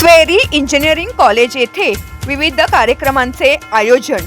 SVERI engineering college येथे विविध कार्यक्रमांचे आयोजन.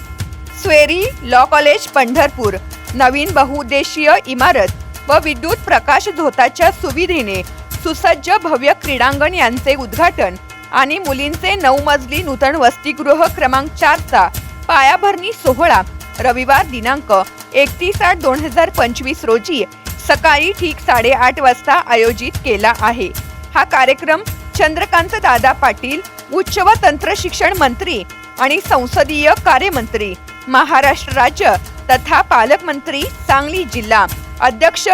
स्वेरी लॉ कॉलेज पंढरपूर नवीन बहुउद्देशीय इमारत व विद्युत प्रकाश झोताच्या सुविधेने सुसज्ज भव्य क्रीडांगण यांचे उद्घाटन आणि मुलींचे नऊ मजली नूतन वसतिगृह क्रमांक चारचा पायाभरणी सोहळा रविवार दिनांक एकतीस आठ दोन हजार पंचवीस रोजी सकाळी ठीक साडेआठ वाजता आयोजित केला आहे. हा कार्यक्रम चंद्रकांत दादा पाटील उच्च व तंत्र शिक्षण मंत्री आणि संसदीय कार्यमंत्री महाराष्ट्र राज्य तथा पालकमंत्री सांगली जिल्हा. अध्यक्ष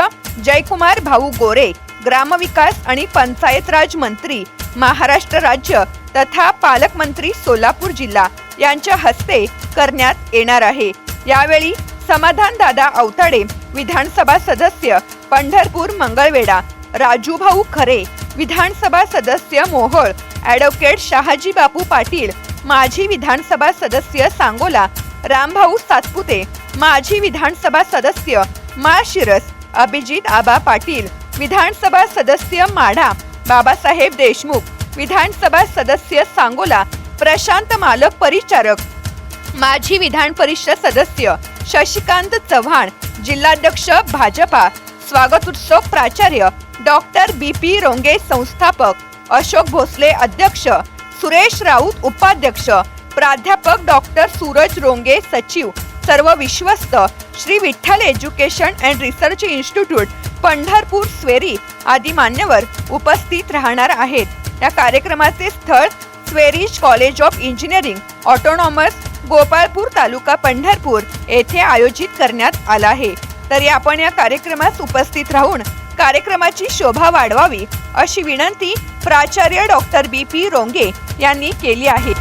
जयकुमार भाऊ गोरे ग्रामविकास आणि पंचायत राज मंत्री महाराष्ट्र राज्य तथा पालकमंत्री सोलापूर जिल्हा यांच्या हस्ते करण्यात येणार आहे. यावेळी समाधान दादा अवताडे विधानसभा सदस्य पंढरपूर मंगळवेढा राजूभाऊ खरे विधानसभा सदस्य मोहोळ. ॲडव्होकेट शहाजी बापू पाटील माजी विधानसभा सदस्य सांगोला रामभाऊ सातपुते माजी विधानसभा सदस्य माळशिरस अभिजित आबा पाटील विधानसभा सदस्य माढा बाबासाहेब देशमुख विधानसभा सदस्य सांगोला प्रशांत मालक परिचारक. माजी विधान परिषद सदस्य शशिकांत चव्हाण जिल्हाध्यक्ष भाजपा स्वागतोत्सव प्राचार्य डॉक्टर बी पी रोंगे संस्थापक. अशोक भोसले अध्यक्ष. सुरेश राऊत उपाध्यक्ष. प्राध्यापक डॉक्टर सूरज रोंगे सचिव. सर्व विश्वस्त. Shri Vitthal education and research institute Pandharpur SVERI आदी मान्यवर उपस्थित राहणार आहेत. या कार्यक्रमाचे स्थळ SVERI's college of engineering autonomous Gopalpur taluka Pandharpur येथे आयोजित करण्यात आला आहे. तरी आपण या कार्यक्रमात उपस्थित राहून कार्यक्रमाची शोभा वाढवावी अशी विनंती प्राचार्य डॉक्टर बी पी रोंगे यांनी केली आहे.